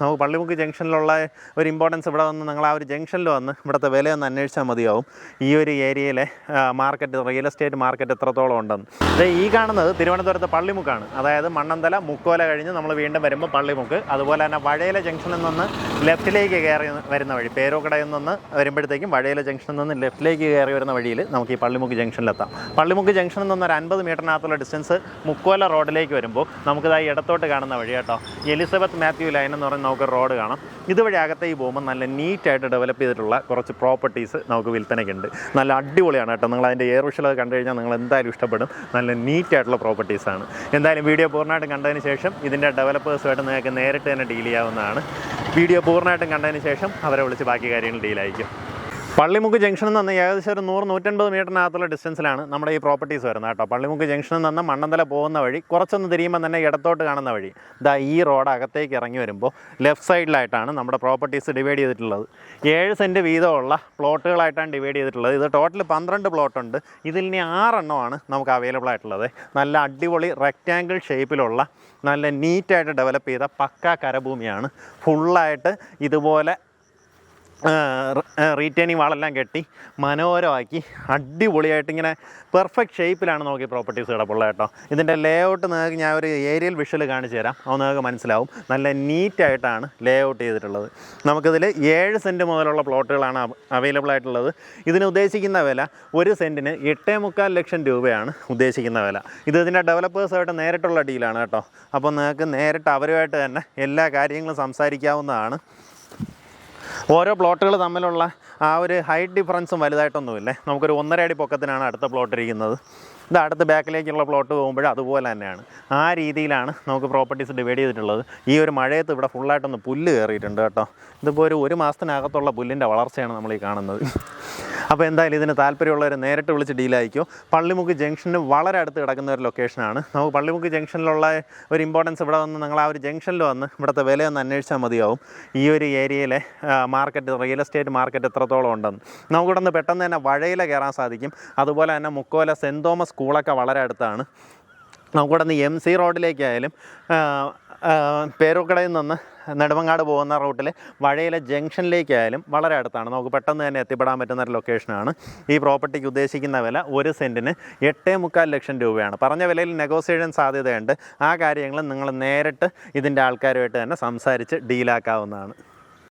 നമുക്ക് പള്ളിമുക്ക് ജംഗ്ഷനിലുള്ള ഒരു ഇമ്പോർട്ടൻസ് ഇവിടെ വന്ന് നിങ്ങൾ ആ ഒരു ജംഗ്ഷനിൽ വന്ന് ഇവിടുത്തെ വിലയൊന്ന് അന്വേഷിച്ചാൽ മതിയാവും. ഈ ഒരു ഏരിയയിലെ മാർക്കറ്റ് റിയൽ എസ്റ്റേറ്റ് മാർക്കറ്റ് എത്രത്തോളം ഉണ്ടെന്ന്. ഈ കാണുന്നത് തിരുവനന്തപുരത്തെ പള്ളിമുക്കാണ്. അതായത് മണ്ണന്തല മുക്കോല കഴിഞ്ഞ് നമ്മൾ വീണ്ടും വരുമ്പോൾ പള്ളിമുക്ക്. അതുപോലെ തന്നെ വഴയിലെ ജംഗ്ഷനിൽ നിന്ന് ലെഫ്റ്റിലേക്ക് കയറി വരുന്ന വഴി പേരോക്കടയിൽ നിന്ന് വരുമ്പോഴത്തേക്കും വഴയിലെ ജംഗ്ഷനിൽ നിന്ന് ലെഫ്റ്റിലേക്ക് കയറി വരുന്ന വഴിയിൽ നമുക്ക് ഈ പള്ളിമുക്ക് ജംഗ്ഷനിലെത്താം പള്ളിമുക്ക് ജംഗ്ഷനിൽ നിന്ന് ഒരു അൻപത് മീറ്ററിനകത്തുള്ള ഡിസ്റ്റൻസ് മുക്കോല റോഡിലേക്ക് വരുമ്പോൾ നമുക്കിതായി ഇടത്തോട്ട് കാണുന്ന വഴി കേട്ടോ. എലിസബത്ത് മാത്യു ലൈൻ എന്ന് പറയുന്ന നമുക്ക് റോഡ് കാണാം. ഇതുവഴി അകത്തേക്ക് പോകുമ്പോൾ നല്ല നീറ്റായിട്ട് ഡെവലപ്പ് ചെയ്തിട്ടുള്ള കുറച്ച് പ്രോപ്പർട്ടീസ് നമുക്ക് വിൽപ്പനയ്ക്കുണ്ട്. നല്ല അടിപൊളിയാണ് കേട്ടോ. നിങ്ങൾ അതിന്റെ എയർ വിഷൽ കണ്ടു കഴിഞ്ഞാൽ നിങ്ങൾ എന്തായാലും ഇഷ്ടപ്പെടും. നല്ല നീറ്റായിട്ടുള്ള പ്രോപ്പർട്ടീസാണ് എന്തായാലും വീഡിയോ പൂർണമായിട്ടും കണ്ടതിന് ശേഷം ഇതിന്റെ ഡെവലപ്പേഴ്സുമായിട്ട് നിങ്ങൾക്ക് നേരിട്ട് തന്നെ ഡീൽ ചെയ്യാവുന്നതാണ്. വീഡിയോ പൂർണമായിട്ടും കണ്ടതിന് ശേഷം അവരെ വിളിച്ച് ബാക്കി കാര്യങ്ങൾ ഡീലായിരിക്കും പള്ളിമുക്ക് ജംഗ്ഷനിൽ നിന്ന് ഏകദേശം ഒരു നൂറ് നൂറ്റൻപത് മീറ്ററിനകത്തുള്ള ഡിസ്റ്റൻസിലാണ് നമ്മുടെ ഈ പ്രോപ്പർട്ടീസ് വരുന്നത് കേട്ടോ. പള്ളിമുക്ക് ജംഗ്ഷനിൽ നിന്ന് മണ്ണന്തല പോകുന്ന വഴി കുറച്ചൊന്ന് തിരിയുമ്പോൾ തന്നെ ഇടത്തോട്ട് കാണുന്ന വഴി. ഇതാ ഈ റോഡ് അകത്തേക്ക് ഇറങ്ങി വരുമ്പോൾ ലെഫ്റ്റ് സൈഡിലായിട്ടാണ് നമ്മുടെ പ്രോപ്പർട്ടീസ് ഡിവൈഡ് ചെയ്തിട്ടുള്ളത്. ഏഴ് സെന്റ് വീതമുള്ള പ്ലോട്ടുകളായിട്ടാണ് ഡിവൈഡ് ചെയ്തിട്ടുള്ളത്. ഇത് ടോട്ടൽ പന്ത്രണ്ട് പ്ലോട്ടുണ്ട് ഇതിൽ ഇനി ആറെണ്ണമാണ് നമുക്ക് അവൈലബിൾ ആയിട്ടുള്ളത്. നല്ല അടിപൊളി റെക്റ്റാങ്കിൾ ഷേപ്പിലുള്ള നല്ല നീറ്റായിട്ട് ഡെവലപ്പ് ചെയ്ത പക്ക കരഭൂമിയാണ്. ഫുള്ളായിട്ട് ഇതുപോലെ റീറ്റെയിനിങ് വാളെല്ലാം കെട്ടി മനോഹരമാക്കി. അടിപൊളിയായിട്ട് ഇങ്ങനെ പെർഫെക്റ്റ് ഷേപ്പിലാണ് നോക്കി പ്രോപ്പർട്ടീസ് കിടപ്പുള്ളത് കേട്ടോ. ഇതിന്റെ ലേ ഔട്ട് നിങ്ങൾക്ക് ഞാൻ ഒരു ഏരിയൽ വിഷ്വൽ കാണിച്ചു തരാം. അത് നിങ്ങൾക്ക് മനസ്സിലാവും. നല്ല നീറ്റായിട്ടാണ് ലേ ഔട്ട് ചെയ്തിട്ടുള്ളത്. നമുക്കിതിൽ ഏഴ് സെന്റ് മുതലുള്ള പ്ലോട്ടുകളാണ് അവൈലബിൾ ആയിട്ടുള്ളത്. ഇതിന് ഉദ്ദേശിക്കുന്ന വില ഒരു സെന്റിന് എട്ടേ മുക്കാൽ ലക്ഷം രൂപയാണ് ഉദ്ദേശിക്കുന്ന വില. ഇത് ഇതിന്റെ ഡെവലപ്പേഴ്സായിട്ട് നേരിട്ടുള്ള ഡീലാണ് കേട്ടോ. അപ്പോൾ നിങ്ങൾക്ക് നേരിട്ട് അവരുമായിട്ട് തന്നെ എല്ലാ കാര്യങ്ങളും സംസാരിക്കാവുന്നതാണ്. ഓരോ പ്ലോട്ടുകൾ തമ്മിലുള്ള ആ ഒരു ഹൈറ്റ് ഡിഫറൻസും വലുതായിട്ടൊന്നുമില്ലേ. നമുക്കൊരു ഒന്നര അടി പൊക്കത്തിനാണ് അടുത്ത പ്ലോട്ട് ഇരിക്കുന്നത്. ഇത് അടുത്ത ബാക്കിലേക്കുള്ള പ്ലോട്ട് പോകുമ്പോൾ അതുപോലെ തന്നെയാണ്. ആ രീതിയിലാണ് നമുക്ക് പ്രോപ്പർട്ടീസ് ഡിവൈഡ് ചെയ്തിട്ടുള്ളത്. ഈ ഒരു മഴയത്ത് ഇവിടെ ഫുള്ളായിട്ടൊന്ന് പുല്ല് കയറിയിട്ടുണ്ട് കേട്ടോ. ഇതിപ്പോൾ ഒരു ഒരു മാസത്തിനകത്തുള്ള പുല്ലിന്റെ വളർച്ചയാണ് നമ്മൾ ഈ കാണുന്നത്. അപ്പോൾ എന്തായാലും ഇതിന് താല്പര്യമുള്ളവർ നേരിട്ട് വിളിച്ച് ഡീലായിരിക്കും പള്ളിമുക്ക് ജംഗ്ഷന് വളരെ അടുത്ത് കിടക്കുന്ന ഒരു ലൊക്കേഷനാണ് നമുക്ക് പള്ളിമുക്ക് ജംഗ്ഷനിലുള്ള ഒരു ഇമ്പോർട്ടൻസ് ഇവിടെ വന്ന് നിങ്ങൾ ആ ഒരു ജംഗ്ഷനിൽ വന്ന് ഇവിടുത്തെ വിലയൊന്ന് അന്വേഷിച്ചാൽ മതിയാവും. ഈ ഒരു ഏരിയയിലെ മാർക്കറ്റ് റിയൽ എസ്റ്റേറ്റ് മാർക്കറ്റ് എത്രത്തോളം ഉണ്ടെന്ന്. നമുക്കിവിടെ നിന്ന് പെട്ടെന്ന് തന്നെ വഴയില കയറാൻ സാധിക്കും. അതുപോലെ തന്നെ മുക്കോല സെന്റ് തോമസ് സ്കൂളൊക്കെ വളരെ അടുത്താണ്. നമുക്കിവിടെ നിന്ന് എം സി റോഡിലേക്കായാലും പേരൂക്കടയിൽ നിന്ന് നെടുമങ്ങാട് പോകുന്ന റൂട്ടിൽ വഴയിലെ ജംഗ്ഷനിലേക്കായാലും വളരെ അടുത്താണ്. നമുക്ക് പെട്ടെന്ന് തന്നെ എത്തിപ്പെടാൻ പറ്റുന്ന ഒരു ലൊക്കേഷനാണ് ഈ പ്രോപ്പർട്ടിക്ക് ഉദ്ദേശിക്കുന്ന വില ഒരു സെന്റിന് എട്ടേ മുക്കാൽ ലക്ഷം രൂപയാണ്. പറഞ്ഞ വിലയിൽ നെഗോസിയേഷൻ സാധ്യതയുണ്ട്. ആ കാര്യങ്ങൾ നിങ്ങൾ നേരിട്ട് ഇതിന്റെ ആൾക്കാരുമായിട്ട് തന്നെ സംസാരിച്ച് ഡീലാക്കാവുന്നതാണ്